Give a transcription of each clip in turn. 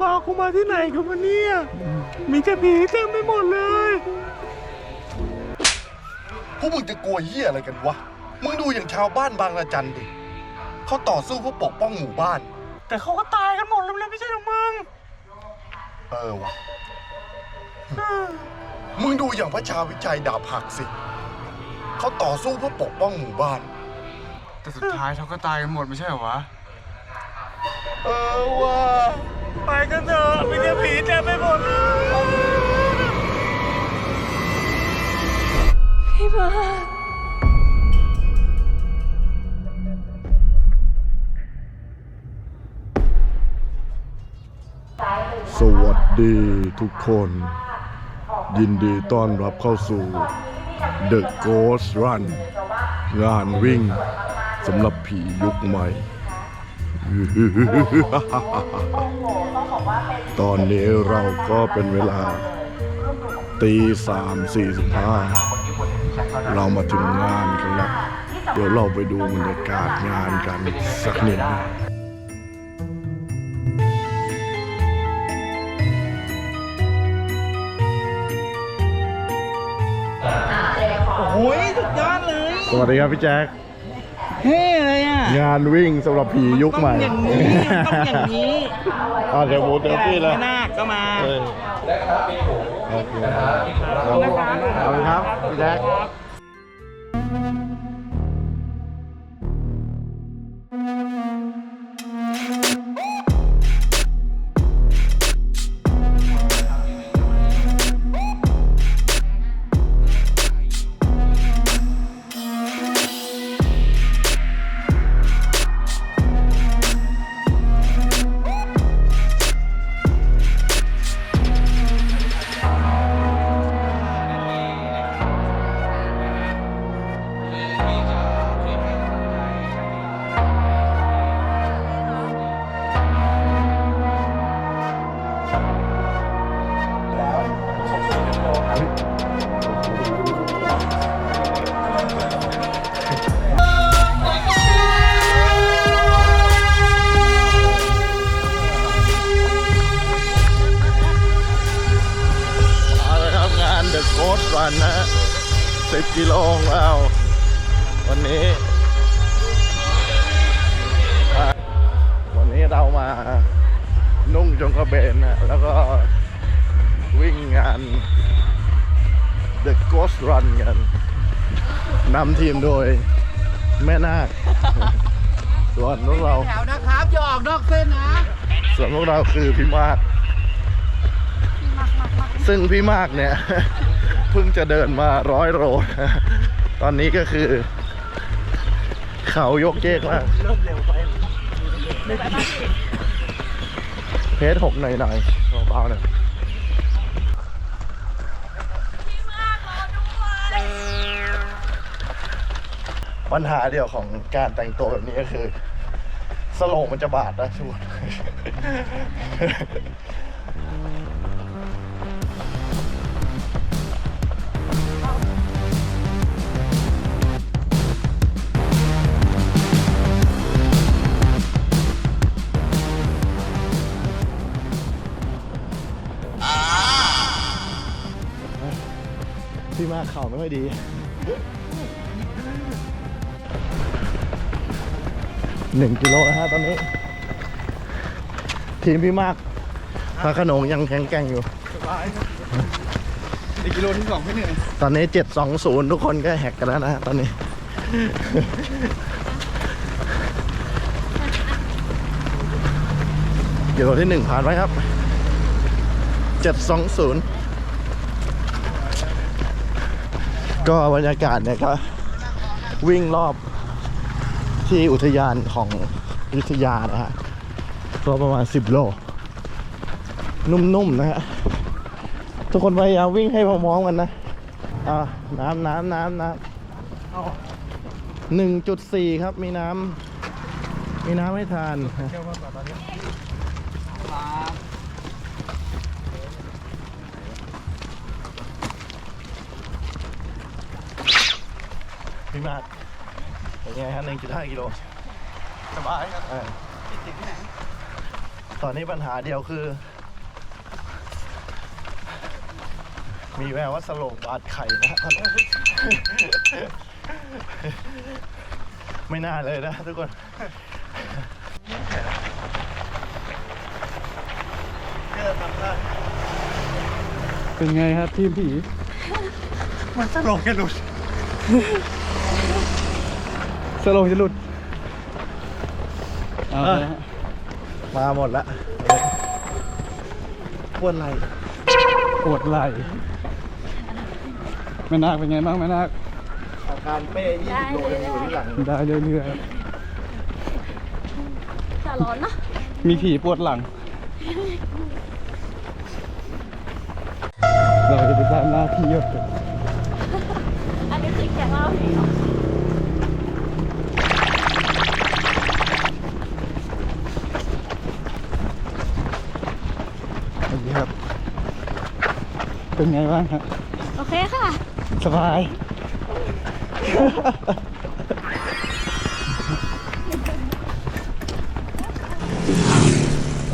พากูมาที่ไหนกันวะเนี่ย มีแต่ผีเต็มไปหมดเลย พวกมึงจะกลัวเหี้ยอะไรกันวะ มึงดูอย่างชาวบ้านบางระจันดิเขาต่อสู้เพื่อปกป้องหมู่บ้าน แต่เขาก็ตายกันหมดแล้วนะไม่ใช่หรอมึง เออวะมึงดูอย่างพระชาวิชัยดาบหักสิ เขาต่อสู้เพื่อปกป้องหมู่บ้าน แต่สุดท้ายเขาก็ตายกันหมดไม่ใช่เหรอวะ เออว่ะ ไปกันเถอะมีแต่ผีเต็มไปหมดพี่มาสวัสดีทุกคน ยินดีต้อนรับเข้าสู่ The Ghost Run งานวิ่งสำหรับผียุคใหม่ ตอนนี้เราก็เป็นเวลาตีสามสี่สิบห้าเรามาถึงงานกันแล้ว เดี๋ยวเราไปดูบรรยากาศงานกันสักนิดนึงโอ้ยสุดยอดเลย สวัสดีครับพี่แจ๊ค เท่เลยอะงานวิ่งสำหรับผียุคใหม่ อย่างนี้ต้องอย่างนี้อ่าเดี๋ยวมูเต็มที่เลยไม่น่าก็มาเออโอเคขอบคุณครับพี่แจ๊ค 10 กิโลของเราวันนี้อะวันนี้เรามานุ่งจงกระเบนนะแล้วก็วิ่งงาน The Ghost Run กันนำทีมโดยแม่นาคส่วนพวกเราแถวนะครับอย่าออกนอกเส้นนะ ส่วนพวกเราคือพี่มาก ซึ่งพี่มากเนี่ยเพิ่งจะเดินมาร้อยโลตอนนี้ก็คือ เขายกเยกมากเริ่มเร็วไปเพจหกหน่อยหน่อยๆเบาๆหน่อยปัญหาเดียวของการแต่งตัวแบบนี้ก็คือ สโลงมันจะบาดนะทุกคน พี่มากเข่าไม่ค่อยดี หนึ่งกิโลนะฮะตอนนี้ ทีมพี่มากพระโขนงยังแข็งแกร่งอยู่อีกกิโลที่สองพี่หนึ่งตอนนี้เจ็ดสองศูนย์ทุกคนก็แหกกันแล้วนะฮะตอนนี้ กิโลที่หนึ่งผ่านไว้ครับเจ็ดสองศูนย์ ก็บรรยากาศเนี่ยก็วิ่งรอบที่อุทยานของอยุธยานะฮะก็ประมาณ 10 โล นุ่มๆนะฮะ ทุกคนพยายามวิ่งให้พร้อมๆกันนะ อ่า น้ำน้ำน้ำน้ำหนึ่งจุดสี่ครับ มีน้ำ มีน้ำให้ทาน พี่มากเป็นไงฮะหนึ่งจุดห้ากิโลสบายครับเออตอนนี้ปัญหาเดียวคือ มีแววว่าสโลงบาดไข่นะครับไม่น่าเลยนะทุกคนเจอทำได้เป็นไงครับทีมผี มันสโลงจะหลุด สโลงจะหลุดเอาเออละฮะมาหมดละปวดไหล่ปวดไหล่แม่นาคเป็นไงบ้างแม่นาคอาการเป้20โลยังอยู่ที่หลังได้เรื่อยจะร้อนเนอะๆมีผีปวดหลัง เราจะไปตามหน้าที่ครับอันนี้จริงอย่างเราผี เป็นไงบ้างครับโอเคค่ะ สบาย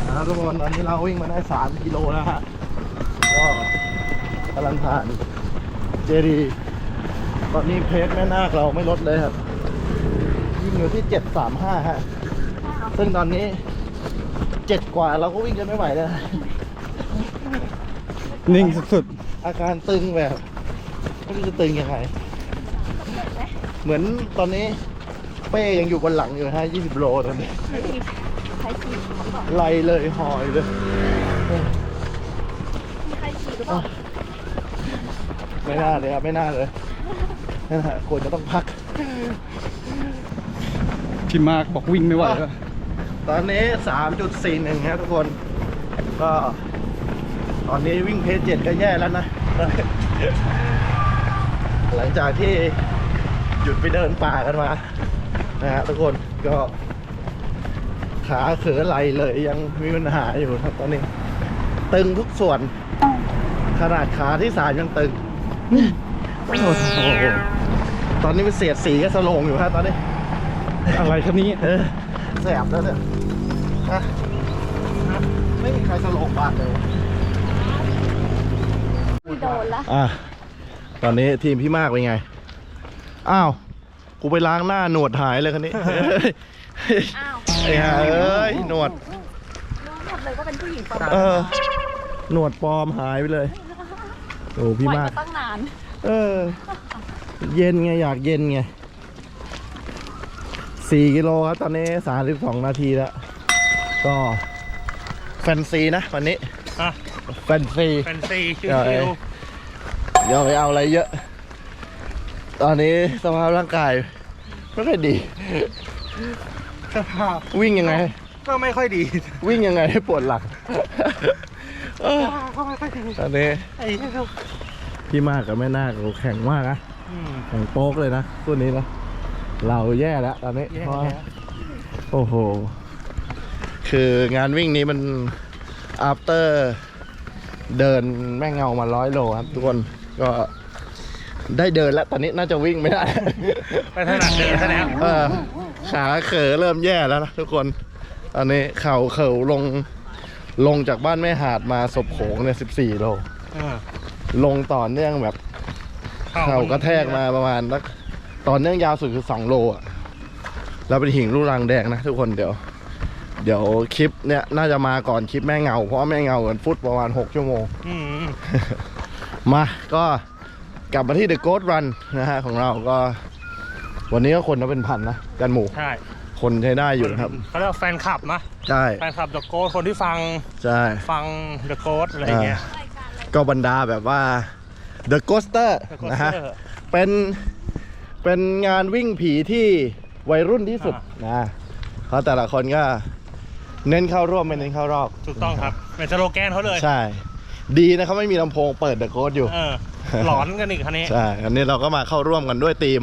นะครับทุกคนตอนนี้เราวิ่งมาได้ 3 กิโลแล้วฮะก็กำลังผ่านเจดีย์ตอนนี้เพจแม่นาคเราไม่ลดเลยครับวิ่งอยู่ที่ 735 ฮะ ซึ่งตอนนี้ 7 กว่าเราก็วิ่งกันไม่ไหวแล้วนะนิ่งสุด อาการตึงแบบไม่รู้จะตึงยังไงเหมือนตอนนี้เป้ยังอยู่บนหลังอยู่ฮะ20 โลตอนนี้ใครฉีดเขาบอกไล่เลยหอยเลยมีใครฉีดหรือเปล่าไม่น่าเลยครับไม่น่าเลยนั่นแหละควรจะต้องพักๆพี่มากบอกวิ่งไม่ไหวแล้วตอนนี้ 3.41ครับทุกคน ก็ ตอนนี้วิ่งเพจเจ็ดก็แย่แล้วนะ หลังจากที่หยุดไปเดินป่ากันมา นะฮะทุกคนก็ขาเขือไหลเลยยังมีปัญหาอยู่ครับตอนนี้ ตึงทุกส่วน ขนาดขาที่สามยังตึงโอ้โหตอนนี้เป็นเสียดสีก็สโลงอยู่ฮะตอนนี้ อะไรครับนี้เออแสบแล้วเนี่ยฮะฮะไม่มีใครสโลงบาดเลยไม่โด นละอะตอนนี้ทีมพี่มากเป็นไง อ้าว กูไปล้างหน้าหนวดหายเลยคันนี้อ้าวไอ้ห่าเอ้ยหนวดรู้หมดเลยว่าเป็นผู้หญิงประมาณเออ หนวดปลอมหายไปเลยโอ้พี่ปล่อยมาก มาตั้งนาน เออ เย็นไง อยากเย็นไงสี่กิโลครับ ตอนนี้สามสิบสองนาทีแล้ว ก็แฟนซีนะ วันนี้อะ แฟนซี แฟนซีชิเอว ออย่าไปเอาอะไรเยอะ ตอนนี้สภาพร่างกายไม่ค่อยดีๆสภาพวิ่งยังไง ก็ไม่ค่อยดีวิ่งยังไงให้ปวดหลังเออก็ไม่ค่อยดีตอนนี้ไอ้เจ้าพี่มากกับแม่นาคโอ้แข็งมากนะอืม แข็งโป๊กเลยนะตัวนี้นะเราแย่แล้วตอนนี้แย่เพราะแล้ว โอ้โห คืองานวิ่งนี้มัน after เดินแม่เงามาร้อยโลครับทุกคน ก็ได้เดินแล้ว ตอนนี้น่าจะวิ่งไม่ได้ ไปถนัดเดินซะแล้วเออขาเขอเริ่มแย่แล้วนะทุกคนตอนนี้เข่าเข่าลงลงจากบ้านแม่หาดมาศพโขงเนี่ยสิบสี่โล เออลงต่อเนื่องแบบเข่ากระแทกมาประมาณนักต่อเนื่องยาวสุดคือสองโลอะ แล้วเป็นหิ่งลูกรังแดงนะทุกคนเดี๋ยว เดี๋ยวคลิปเนี่ยน่าจะมาก่อนคลิปแม่เงา เพราะว่าแม่เงากันฟุตประมาณ6ชั่วโมง อืม มาก็กลับมาที่ The Ghost Run นะฮะของเราก็ วันนี้ก็คนก็เป็นพันนะกันหมู ใช่คนใช้ได้อยู่นะครับเขาเรียกว่าแฟนคลับนะใช่แฟนคลับเดอะโกดคนที่ฟังใช่ฟังเดอะโกดอะไรเงี้ยก็บรรดาแบบว่า The Ghoster The นะฮะ Ghoster เป็นเป็นงานวิ่งผีที่วัยรุ่นที่สุดนะเพราะแต่ละคนก็เน้นเข้าร่วมไม่เน้นเข้ารอบ ถูกต้องครับเป็นสโลแกนเขาเลย ใช่ ดีนะเขาไม่มีลำโพงเปิด The Ghost อยู่ เออ หลอนกันอีกคันนี้ ใช่ อันนี้เราก็มาเข้าร่วมกันด้วยทีม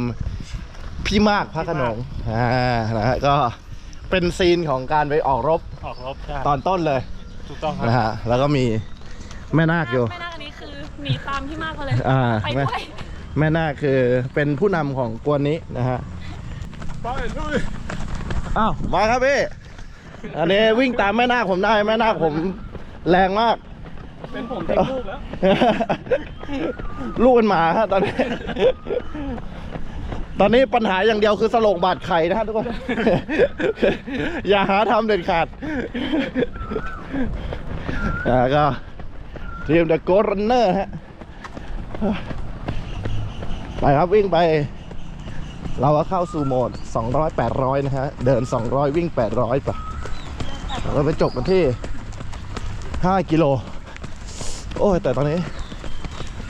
พี่มากพระโขนงอ่านะฮะก็เป็นซีนของการไปออกรบออกรบใช่ตอนต้นเลยถูกต้องคนะรับฮะแล้วก็มีแม่นาคอยู่แม่นาคอันนี้คือหนีตามพี่มากมาเลย อ่าไปแม่ด้วย แม่นาคคือเป็นผู้นำของกวนนี้นะฮะ ไปลุยอ้าว มาครับพี่ อันนี้วิ่งตามแม่นาคผมได้แม่นาคผมแรงมาก เป็นผมทิ้งลูกแล้ว ลูกเป็นหมาฮะตอนนี้ ตอนนี้ปัญหาอย่างเดียวคือสโลงบาดไข่นะฮะทุกคน อย่าหาทำเด็ดขาดอ่าก็ทีมเดอะโกรันเนอร์ฮะ ไปครับวิ่งไป เราก็เข้าสู่โหมด 200 800 นะฮะ เดิน 200 วิ่ง 800ป่ะเราไปจบกันที่ 5 กิโล โอ้ยแต่ตอนนี้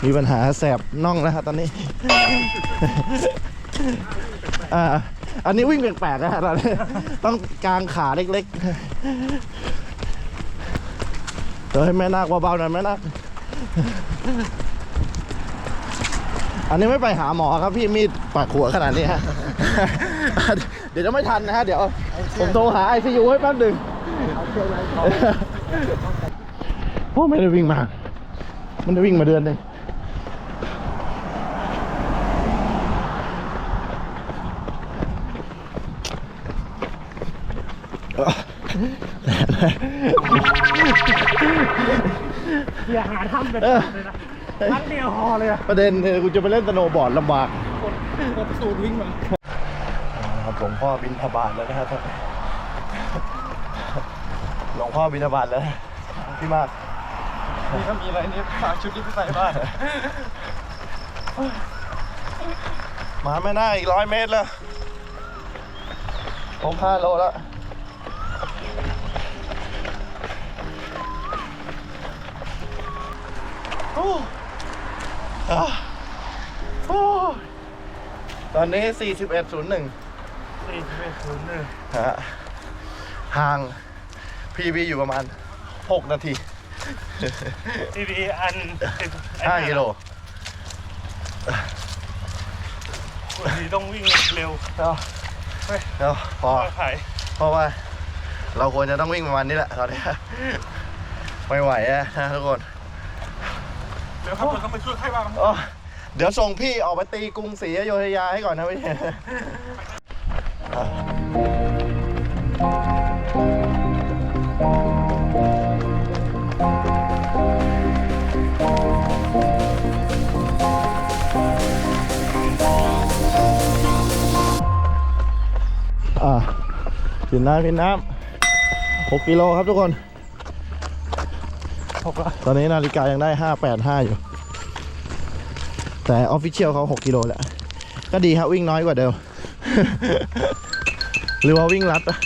มีปัญหาแสบน่องแล้วฮะตอนนี้ อ่า อันนี้วิ่งแปลกๆนะฮะตอนนี้ ต้องกางขาเล็กๆเดี๋ยวให้แม่นาคเบาๆหน่อยแม่นาคอันนี้ไม่ไปหาหมอครับพี่มีดปากหัวขนาดนี้ฮะ เดี๋ยวจะไม่ทันนะฮะ เดี๋ยวผมโทรหาไอซียูให้แป๊บหนึ่งโอ้ไม่ได้วิ่งมา มันได้วิ่งมาเดือนหนึ่งเอออย่าหาทำเป็นเออเลยนะครั้งเดียวพอเลยอะประเด็นคือกูจะไปเล่นสโนว์บอร์ดลำบากกดสูตรวิ่งมาครับหลวงพ่อบินทบาทแล้วนะครับท่านหลวงพ่อบินทบาทแล้วพี่มาก นี่ถ้ามีอะไรนี่ฝากชุดนี้ไปใส่บ้านมาไม่น่าอีกร้อยเมตรแล้วผมห้าโลแล้วโอ้อะโอ้ตอนนี้ 41.01สี่สิบเอ็ดศูนย์หนึ่งฮะห่าง PB อยู่ประมาณ 6 นาที ทีวีอัน5กิโลวันนี้ต้องวิ่งเร็วเอาเดี๋ยวพอมาขายเพราะว่า เราควรจะต้องวิ่งประมาณนี้แหละตอนนี้ไม่ไหวอะนะทุกคนเดี๋ยวครับเราต้องไปช่วยใครบ้างโอ้เดี๋ยวส่งพี่ออกไปตีกรุงศรีอยุธยาให้ก่อนนะพี่ อ่ากินน้ำกินน้ำหกกิโลครับทุกคนตอนนี้นาฬิกายังได้ห้าแปดห้าอยู่ แต่ออฟฟิเชียลเขา6กิโลแหละก็ดีครับวิ่งน้อยกว่าเดิม หรือว่าวิ่งรัดอะ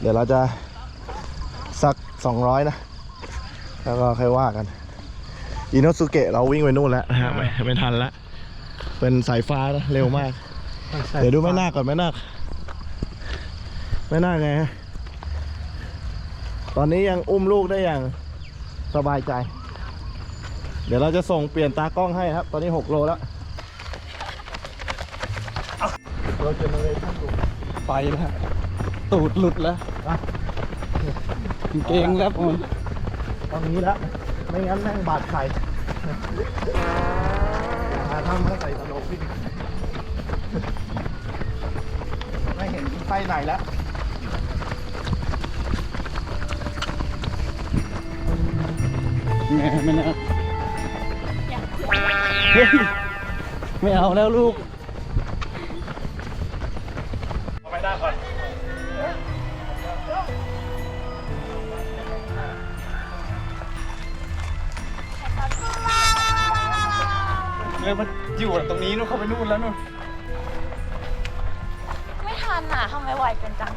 เดี๋ยวเราจะสัก 200 นะ แล้วก็ค่อยว่ากัน อินโนสุเกะเราวิ่งไปนู่นแล้วนะฮะไม่ไม่ทันละ เป็นสายฟ้านะเร็วมาก เดี๋ยวดูแม่นาคก่อนแม่นาค แม่นาคไงฮะตอนนี้ยังอุ้มลูกได้อย่างสบายใจ เดี๋ยวเราจะส่งเปลี่ยนตากล้องให้ครับ ตอนนี้ 6 โลแล้วเราจะเลยไปแล้วตูดหลุดแล้วกางเกงแล้วผมตอนนี้แล้วไม่งั้นแม่งบาดไข่หาทำให้ใส่ตลกพี่ไม่เห็นไส้ไหนแล้ว แม่ไม่นะเฮ้ยไม่เอาแล้วลูกเอาไปได้ก่อนเลยมันอยู่ตรงนี้นู่นเข้าไปนู่นแล้วนู่นไม่ทันอะทำไมไหวเป็นจัง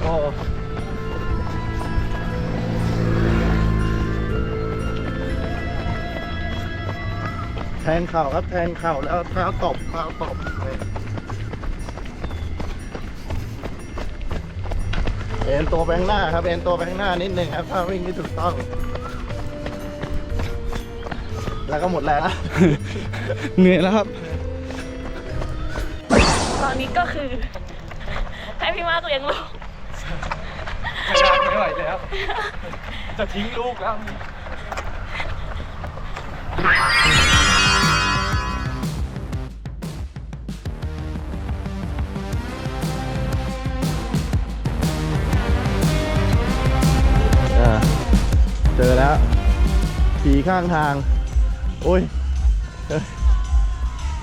โอ้ ทงเข่าครับแทงเข่าแล้วเท้าตบเท้าตบเอ็นตัวไปข้างหน้าครับเอ็นตัวไปข้างหน้านิดนึงครับถ้าวิ่งที่ถูกต้อง แล้วก็หมดแรงแล้วเหนื่อยแล้วครับ ตอนนี้ก็คือ ให้พี่มากเลี้ยงลูกไม่ไหวแล้ว จะทิ้งลูกแล้ว ข้างทาง โอ้ยเฮ้ย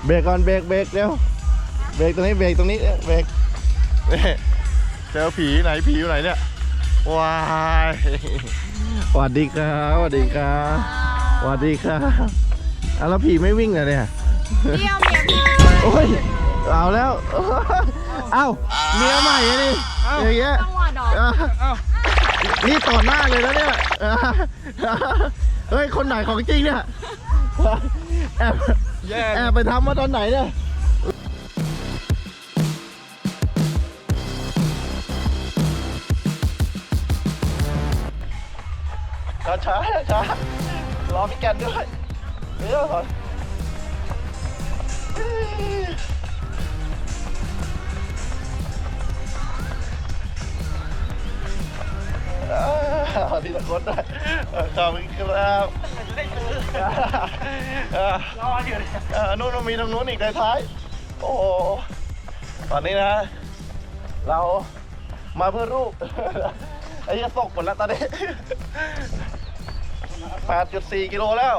เบรกก่อนเบรกเบรกเร็ว เบรกตรงนี้เบรกตรงนี้เบรกเฮ้ยเจอผีไหนผีอยู่ไหนเนี่ยว้ายสวัสดีครับสวัสดีครับสวัสดีครับอะแล้วผีไม่วิ่งเลยเนี่ยเดี่ยวเมียพี่โอ้ยเอาแล้ว เอ้าเมียใหม่อะนี่อย่างเงี้ยจังหวะดอกอะนี่ต่อหน้าเลยนะเนี่ยอะ เฮ้ย คนไหนของจริงเนี่ย แอบแย่แอบไปทำมาตอนไหนเนี่ย ช้าช้าช้ารอพี่แกนด้วยเดี๋ยวก่อน เอาทีละคนด้วยเออขอบคุณครับเออรออยู่เนี่ยเออนู่นมันมีตรงนู้นอีกในท้าย โอ้โหตอนนี้นะ เรามาเพื่อรูป ไอ้เหี้ยตกหมดแล้วตอนนี้ 8.4 กิโลแล้ว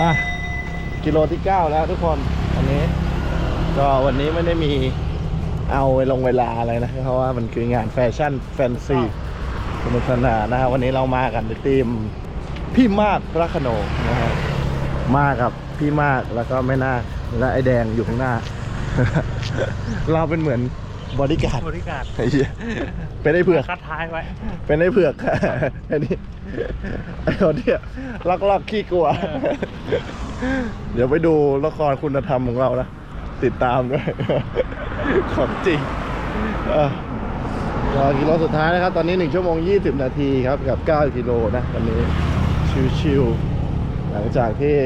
อะ กิโลที่ 9 แล้วทุกคนวันนี้ ก็วันนี้ไม่ได้มี เอาไปลงเวลาอะไรนะ เพราะว่ามันคืองานแฟชั่นแฟนซีสนุกสนานนะฮะวันนี้เรามากันในทีมพี่มากพระโขนงนะฮะมากับพี่มากแล้วก็แม่นาคและไอแดงอยู่ข้างหน้า เราเป็นเหมือนบอดี้การ์ดบริการไอ้เหี้ยเป็นไอ้เผือก คัดท้ายไว้ เป็นไอ้เผือกไอ้นี่ไอ้คนเนี่ยลอกลอกขี้กลัว เดี๋ยวไปดูละครคุณธรรมของเรานะ ติดตามด้วย ของจริงเออก็กิโลสุดท้ายนะครับ ตอนนี้ 1 ชั่วโมง 20 นาทีครับ กับ 9 กิโลนะตอนนี้ ชิวๆหลังจากที่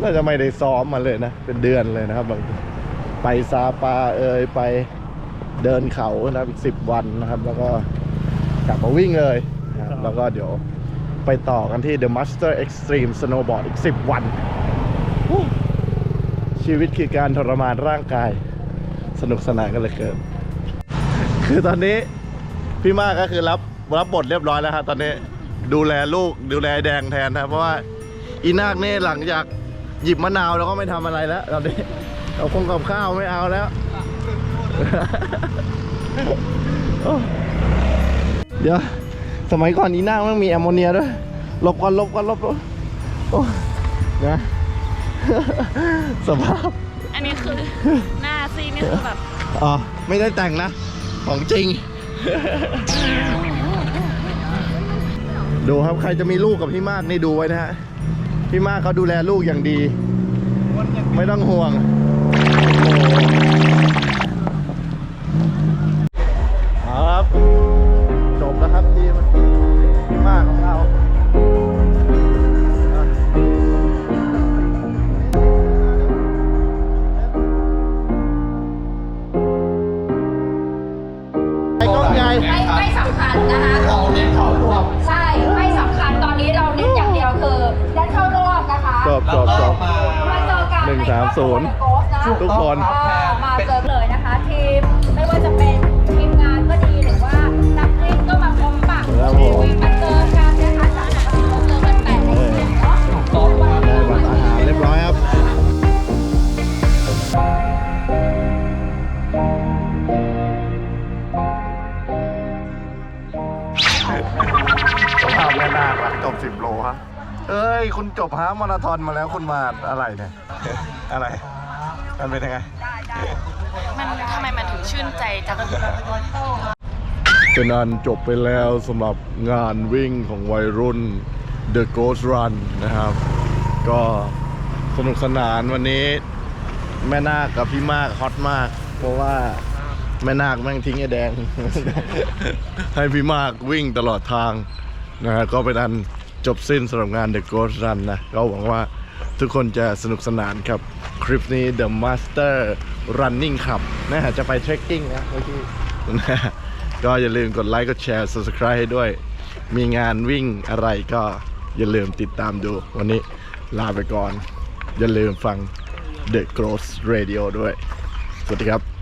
น่าจะไม่ได้ซ้อมมาเลยนะ เป็นเดือนเลยนะครับบางทีไปซาปาเอยไปเดินเขานะครับอีก 10 วันนะครับ แล้วก็กลับมาวิ่งเลยนะครับแล้วก็เดี๋ยวไปต่อกันที่ The Master Extreme Snowboard อีก 10 วันฮู้ ชีวิตคือการทรมานร่างกาย สนุกสนานกันเลยเกิน คือตอนนี้พี่มากก็คือรับรับบทเรียบร้อยแล้วครับตอนนี้ดูแลลูกดูแลแดงแทนนะครับเพราะว่าอีนาคเนี่ยหลังจากหยิบมะนาวแล้วก็ไม่ทำอะไรแล้วตอนนี้เอาคงกับข้าวไม่เอาแล้ว เดี๋ยวสมัยก่อนอีนาคมันมีแอมโมเนียด้วยลบก่อนลบก่อนลบก่อนโอ้นะ สภาพ อันนี้คือหน้าซีนี่คือแบบอ๋อ ไม่ได้แต่งนะ ของจริง ดูครับใครจะมีลูกกับพี่มากนี่ดูไว้นะฮะ พี่มากเขาดูแลลูกอย่างดี ไม่ต้องห่วงเอ หนึ่งสามศูนย์ในโกฟนะทุกคนอ่ามาเจอเลยนะคะทีมไม่ว่าจะเป็นทีมงานก็ดีหรือว่านักวิ่งก็มาพบปะครับผมมาเจอกันนะคะจากปกติเราเจอกันแต่ในเสียงเนาะได้บัตรอาหารเรียบร้อยครับสภาพแม่นาคหลังจบสิบโลฮะ เอ้ย คุณจบฮาล์ฟมาราธอนมาแล้วคุณมาอะไรเนี่ย อะไร มันเป็นยังไง มันทำไมมันถึงชื่นใจจัง เป็นอันจบไปแล้วสำหรับงานวิ่งของวัยรุ่น The Ghost Run นะครับ ก็สนุกสนานวันนี้ แม่นาคกับพี่มากฮอตมาก เพราะว่าแม่นาคแม่งทิ้งไอ้แดง ให้พี่มากวิ่งตลอดทางนะฮะก็เป็นอัน จบสิ้นสำหรับงาน The Ghost Run นะก็หวังว่าทุกคนจะสนุกสนานครับ คลิปนี้ The Master Running Club นะฮะจะไปเทรคกิ้งนะเมื่อกี้นะฮะก็อย่าลืมกดไลค์กดแชร์ Subscribe ให้ด้วย มีงานวิ่งอะไรก็อย่าลืมติดตามดูวันนี้ลาไปก่อน อย่าลืมฟัง The Gross Radio ด้วย สวัสดีครับ